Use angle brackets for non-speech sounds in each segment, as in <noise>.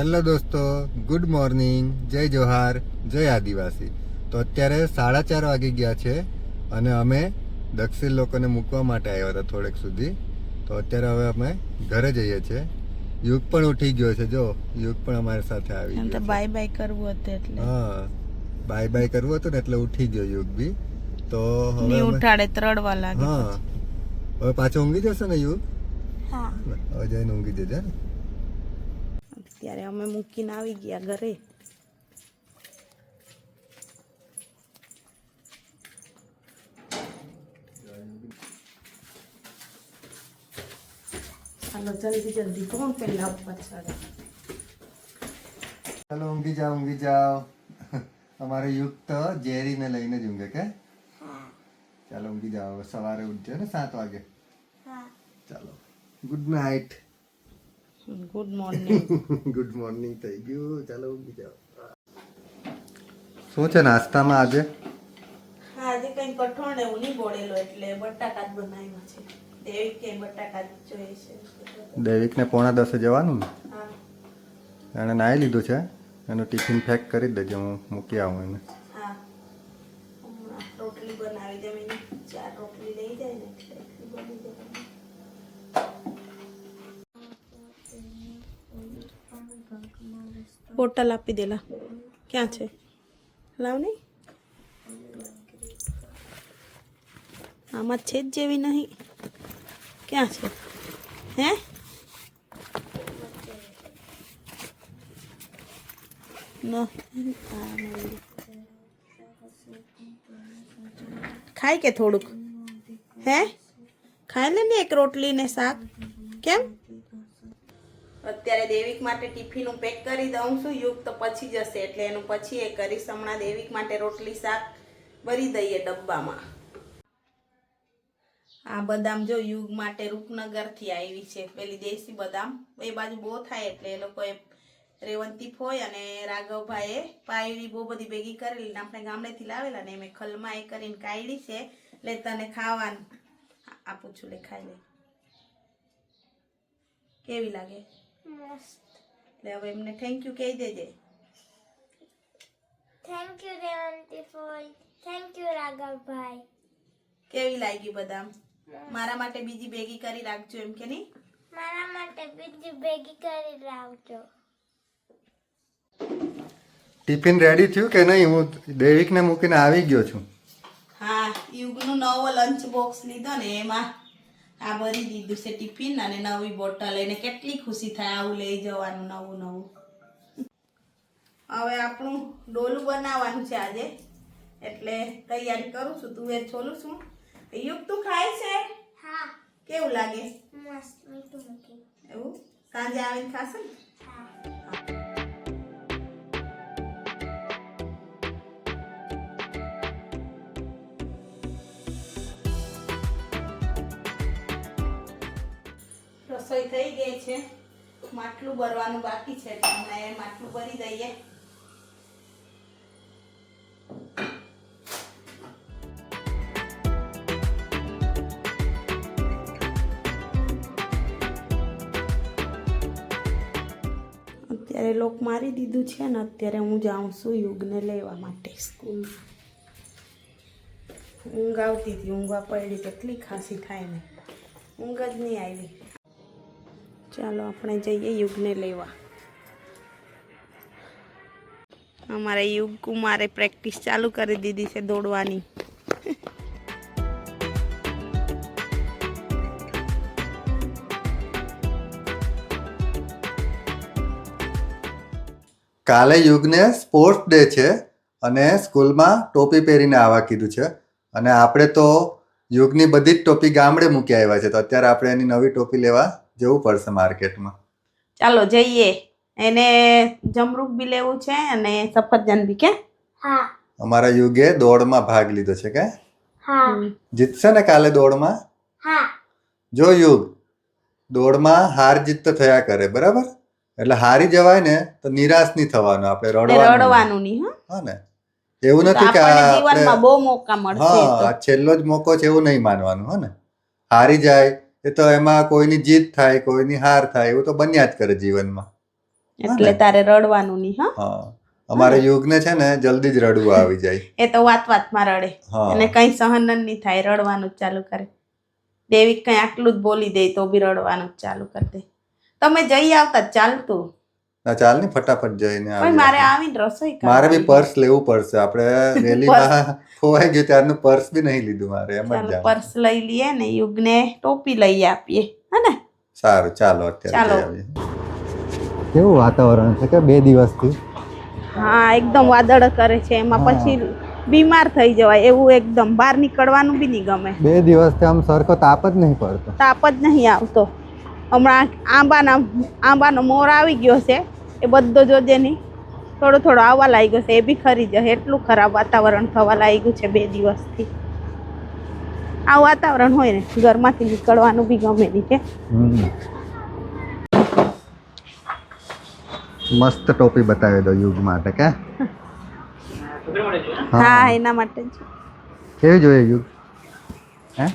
Hello દોસ્તો good morning જય જોહાર જય આદિવાસી. તો અત્યારે સાડા ચાર વાગી ગયા છે અને અમે દક્ષિણ લોકોને મૂકવા માટે આવ્યા હતા થોડેક સુધી. તો અત્યારે હવે અમે ઘરે જઈએ છીએ. યુગ પણ ઉઠી ગયો છે જો. યુગ પણ અમારી સાથે આવી તો ગયો બાય બાય કરવું હતું એટલે. હા બાય બાય કરવું હતું ને એટલે ઉઠી ગયો યુગ બી. તો હવે ઉઠાડે ત્રડવા લાગે હા. હવે પાછો ઊંઘી જશે ને યુગ? હા. હવે જઈને ઊંઘી જજે ને ત્યારે અમે મૂકીને આવી ગયા ઘરે. ચાલો જલ્દી જલ્દી કોણ પેલા ઉપર ચડે. ચાલો ઊંઘી જાઓ ઊંઘી જાઓ. અમારો યુગ તો ઝેરીને લઈને જ ઊંઘે કે? ચાલો ઊંઘી જાઓ. સવારે ઉઠજો ને સાત વાગે. ચાલો. Good night good morning good morning થઈ ગયું ચાલો ઊંઘી જાઓ શું છે નાસ્તામાં આજે? આજે કઈ કઠોળ ને એવું નહીં બોળેલો એટલે બટાકા જ બનાવ્યા છે. દેવિક કે બટાકા જ જોઈએ છે. દૈવિકને પોણા દસે જવાનું ને? હા. એણે નાહી લીધું છે. એનું ટિફિન પેક કરી દેજો હું મૂકી આવું એને. હા. રોટલી બનાવી દે ચાર રોટલી લઈ જાય ને એટલે એટલી બની જાય બોટલ આપી દેલા. ક્યાં છે? લાવ આમાં છે જ જેવી નહીં. ક્યાં છે? હે? ખાય કે થોડુંક? હે? ખાઈ લે ને એક રોટલી ને શાક. કેમ? અત્યારે દેવિક માટે ટિફિનનું પેક કરી દઉં છું યુગ તો પછી જશે એટલે એનું પછી એ કરીશ. હમણાં દેવિક માટે રોટલી, શાક ભરી દઈએ ડબ્બામાં. આ બદામ જો યુગ માટે રૂપનગરથી આવી છે. પેલી દેશી બદામ. એ બાજુ બહુ થાય એટલે એ લોકોએ રેવંતી ફોય અને રાઘવભાઈએ પાયડી બહુ બધી ભેગી કરેલી આપણે ગામડેથી લાવેલા ને મેં ખલમાં એ કરીને કાઢી છે. એટલે તને ખાવાનું. આપું છું, લે ખાઈ લે. કેવી લાગે? એટલે હવે એમને થેન્ક યુ કહી દેજે. થેન્ક યુ રેવંતી ફોલ થેન્ક યુ રાઘવભાઈ કેવી લાગી બદામ? મારા માટે બીજી ભેગી કરી રાખજો એમ કે નહીં? મારા માટે બીજી ભેગી કરી રાખજો. ટિફિન રેડી થયું કે નહીં? હું દેવિકને મૂકીને આવી ગયો છું. હા યુગનું નવો લંચ બોક્સ લીધો ને એમાં. આ ભરી દીધું છે ટિફિન અને નવી બોટલ એને કેટલી ખુશી થાય આવું લઈ જવાનું નવું નવું. હવે આપણું ડોલું બનાવવાનું છે આજે. એટલે તૈયારી કરું છું. તુવેર છોલું છું. યુગ તું ખાય છે? હા. કેવું લાગે? મસ્ત મીઠું મીઠું એવું? સાંજે આવીને ખાશે ને? હા. રસોઈ થઈ ગઈ છે. માટલું ભરવાનું બાકી છે. એ માટલું ભરી દઈએ. અત્યારે લોક મારી દીધું છે ને, અત્યારે હું જાઉં છું યુગને લેવા માટે સ્કૂલ. ઊંઘ આવતી હતી ઊંઘવા પડી, કેટલી ખાંસી થાય ને. ઊંઘ જ નહીં આવી. ચાલો આપણે જઈએ યુગને લેવા. અમારે યુગ કુમારે પ્રેક્ટિસ ચાલુ કરી દીધી છે દોડવાની. કાલે યુગને સ્પોર્ટ્સ ડે છે અને સ્કૂલમાં ટોપી પહેરીને આવવા કીધું છે. અને આપણે તો યુગની બધી જ ટોપી ગામડે મૂકી આવ્યા છે. તો અત્યારે આપણે એની નવી ટોપી લેવા જવું પડશે માર્કેટમાં. ચાલો જઈએ. એને જમરૂક બી લેવું છે અને સફરજન બી કે? હા. અમારા યુગે દોડમાં ભાગ લીધો છે કે? હા. જીતશે ને કાલે દોડમાં? હા. જો યુગ દોડમાં હાર જીત તો થયા કરે બરાબર? એટલે હારી જવાય ને તો નિરાશ નહીં થવાનું આપણે રડવાનું રડવાનું નહીં હા. હા ને? એવું નથી કે જીવનમાં બહુ મોકા મળશે હા છેલ્લો જ મોકો છે એવું નહીં માનવાનું હો ને? હારી જાય એ તો એમાં કોઈની જીત થાય કોઈની હાર થાય એવું તો બન્યા જ કરે જીવનમાં. એટલે તારે રડવાનું નહીં હા? અમારે યુગને છે ને જલ્દી જ રડવું આવી જાય. એ તો વાત વાતમાં રડે. અને કઈ સહન નહીં થાય રડવાનું જ ચાલુ કરે. દેવી કઈ આટલું જ બોલી દે તો બી રડવાનું જ ચાલુ કરી દે. તમે જઈ આવતા ચાલતું. ના ચાલ ને ફટાફટ જઈને આવી મારે. આવીને રસોઈ મારે બી પર્સ લેવું પડશે. આપણે <laughs> રેલીમાં ખોવાઈ ગયું ત્યારનું પર્સ બી નહીં લીધું મારે. એમ જ પર્સ લઈ લઈએ ને યુગને ટોપી લઈ આપીએ. હને સારું ચાલો અત્યારે આવીએ. કેવું વાતાવરણ છે કે બે દિવસથી? હા એકદમ વાદળ કરે છે. એમાં પછી બીમાર થઈ જવાય. એવું એકદમ. બહાર નીકળવાનું બી નહીં ગમે. બે દિવસથી આમ સરખો તાપ જ નહીં પડતો. તાપ જ નહીં આવતો. હમણાં આંબાના આંબાનો મોર આવી ગયો છે. એ બધો જોજે નહીં. થોડો થોડો આવવા લાગ્યો છે. એ બી ખરી જશે એટલું ખરાબ વાતાવરણ થવા લાગ્યું છે બે દિવસથી. આ વાતાવરણ હોય ને ઘરમાંથી નીકળવાનું બી ગમે નહીં કે. મસ્ત ટોપી બતાવી દો યુગ માટે કે. હા એના માટે જ. કેવી જોઈએ યુગ? હે?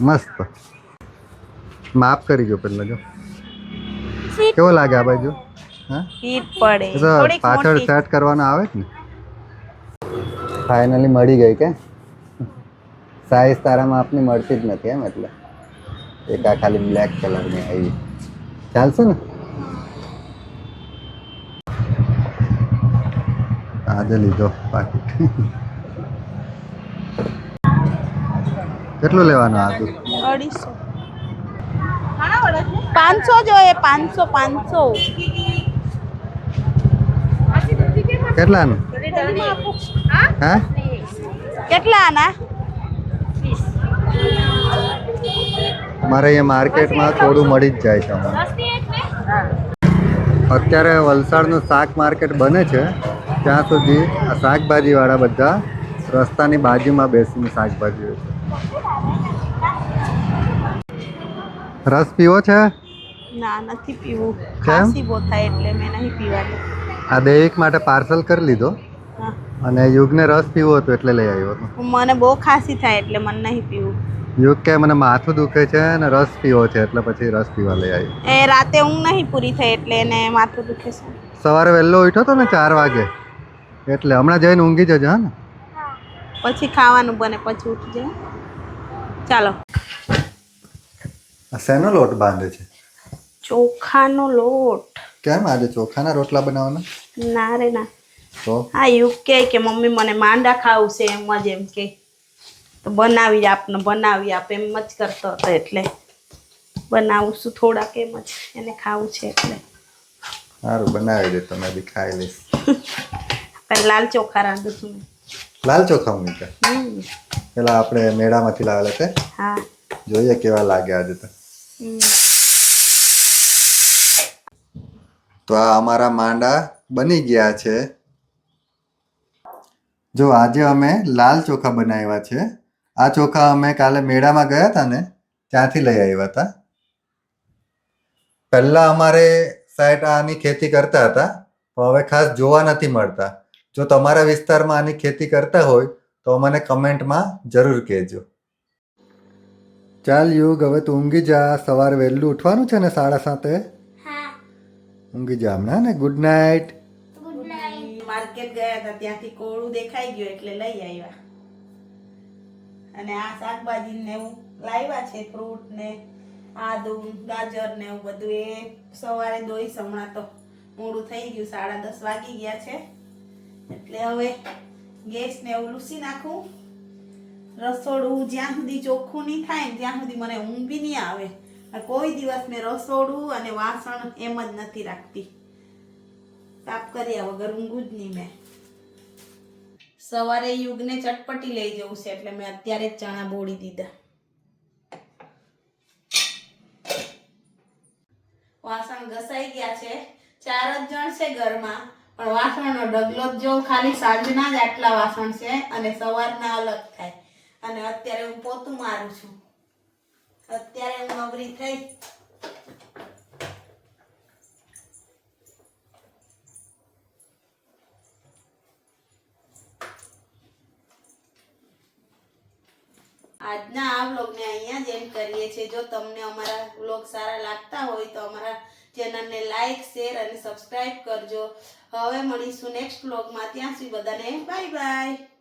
મસ્ત. માફ કરી જો પેલા જો. કેવો લાગે આ બાજુ? પાછળ સેટ કરવાનો આવે જ ને. ફાઇનલી મળી ગઈ કે? સાઈઝ તારા માપની મળતી જ નથી એમ એટલે. એક આ ખાલી બ્લેક કલરની આવી. ચાલશે ને? આજે લીધો પાકીટ કેટલું લેવાનું હતું અઢીસો. પાંચસો જોઈએ પાંચસો પાંચસો. કેટલાનું? હા? મારે એ માર્કેટમાં થોડું મળી જ જાય છે અત્યારે વલસાડનું શાક માર્કેટ બને છે. ત્યાં સુધી આ શાકભાજીવાળા બધા રસ્તાની બાજુમાં બેસીને શાકભાજી રસ પીવો છે? ના નથી પીવું. ખાંસી બહુ થાય એટલે મેં નહીં પીવાની. આ દૈવિક માટે પાર્સલ કરી લીધો. અને યુગને રસ પીવો હતો એટલે લઈ આવ્યો હતો. મને બહુ ખાંસી થાય એટલે મને નહીં પીવું. યુગ કે મને માથું દુખે છે અને રસ પીવો છે એટલે પછી રસ પીવા લઈ આવ્યો. એ રાતે ઊંઘ નહીં પૂરી થઈ એટલે એને માથું દુખે છે. સવારે વહેલો ઉઠ્યો હતો ને ચાર વાગે? એટલે હમણાં જઈને ઊંઘી જજો હા ને? પછી ખાવાનું બને પછી ઉઠી જાય ચાલો. આ શેનો લોટ બાંધે છે? ચોખાનો લોટ. કેમ આજે ચોખાના રોટલા બનાવવાના? ના રે ના. તો? હા એવું કે કે મમ્મી મને માંડા ખાવું છે એમ જ એમ કે. તો બનાવી આપને બનાવી આપ એમ જ કરતો હતો એટલે. બનાવું છું થોડાક એમ જ એને ખાવું છે એટલે. સારું બનાવી દે તમે બી ખાઈ લઈશ. <laughs> લાલ ચોખા રાંધું છું લાલ ચોખા મૂક્યા? પેલા આપણે મેળામાંથી લાવેલા છે હા. જોઈએ કેવા લાગે આજે તો. તો આ અમારા માંડા બની ગયા છે. જો આજે અમે લાલ ચોખા બનાવ્યા છે. આ ચોખા અમે કાલે મેળામાં ગયા હતા ને, ત્યાંથી લઈ આવ્યા હતા. પહેલા અમારે સાઈડ આની ખેતી કરતા હતા, પણ હવે ખાસ જોવા નથી મળતા. જો તમારા વિસ્તારમાં આની ખેતી કરતા હોય, તો મને કમેન્ટમાં જરૂર કહેજો. ચાલ યુગ હવે તું ઊંઘી જા. સવારે વહેલું ઉઠવાનું છે ને સાડા સાતે? હા. ઊંઘી જા હમણાં ને. Good night good night market ગયા હતા. ત્યાંથી કોળું દેખાઈ ગયું એટલે લઈ આવ્યા. અને આ શાકભાજી ને એવું લાવ્યા છે ફ્રૂટ ને આદુ ગાજર ને એવું બધું. એ સવારે દોઈશ હમણાં તો. મોડું થઈ ગયું. સાડા દસ વાગી ગયા છે. એટલે હવે ગેસ ને એવું લૂસી નાખું. રસોડું જ્યાં સુધી ચોખ્ખું નહીં થાય ત્યાં સુધી મને ઊંઘ બી નહીં આવે. કોઈ દિવસ મેં રસોડું અને વાસણ એમ જ નથી રાખતી. સાફ કર્યા વગર ઊંઘું જ નહીં મેં. સવારે યુગને ચટપટી લઈ જવું છે એટલે મેં અત્યારે જ ચણા બોળી દીધા. વાસણ ઘસાઈ ગયા છે. ચાર જ જણ છે ઘરમાં, પણ વાસણનો ડગલો જો ખાલી સાંજના જ આટલા વાસણ છે અને સવારના અલગ થાય. અને અત્યારે હું પોતું મારું છું. અત્યારે હું નવરી થઈ. આજના આ વ્લોગને અહીંયા જ એમ કરીએ છીએ. જો તમને અમારા વ્લોગ સારા લાગતા હોય તો અમારા ચેનલને લાઇક શેર અને સબસ્ક્રાઇબ કરજો. હવે મળીશું નેક્સ્ટ વ્લોગમાં. ત્યાં સુધી બધાને બાય બાય.